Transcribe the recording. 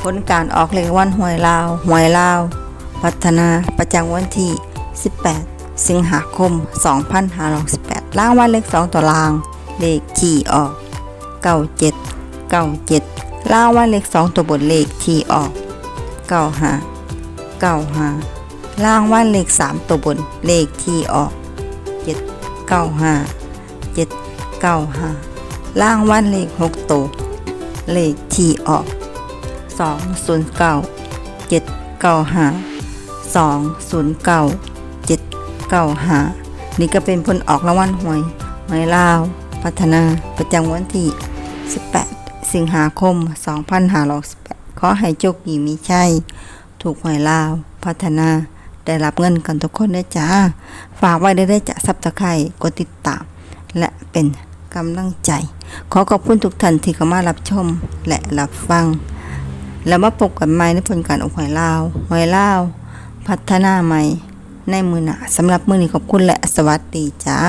ผลการออกเลขวันหวยลาว หวยลาว พัฒนาประจำวันที่ 18 สิงหาคม 2518ล่างวันเลข 2 ตัวราง เลขที่ออก 97 97ล่างวันเลข 2 ตัวบนเลขที่ออก 95 95ล่างวันเลข 3 ตัวบนเลขที่ออก 795 795ล่างวันเลข 6 ตัว เลขที่ออก 209 795 209 795นี่ก็เป็นผลออกรางวัลหวยหวยลาว พัฒนาประจำวันที่ 18 สิงหาคม 2518ขอให้โชคดีมีชัยถูกหวยลาว พัฒนาได้รับเงินกันทุกคนนะจ้า ฝากไว้ได้ได้จะซับตะไคร่กดติดตาม และเป็นกำลังใจ ขอขอบคุณทุกท่านที่เข้ามารับชมและรับฟัง แล้วมาพบกันใหม่ในผลการออกหวยลาวหอยลาว พัฒนาใหม่ ในมือหนาสำหรับมือนี้ขอบคุณและสวัสดีจ้า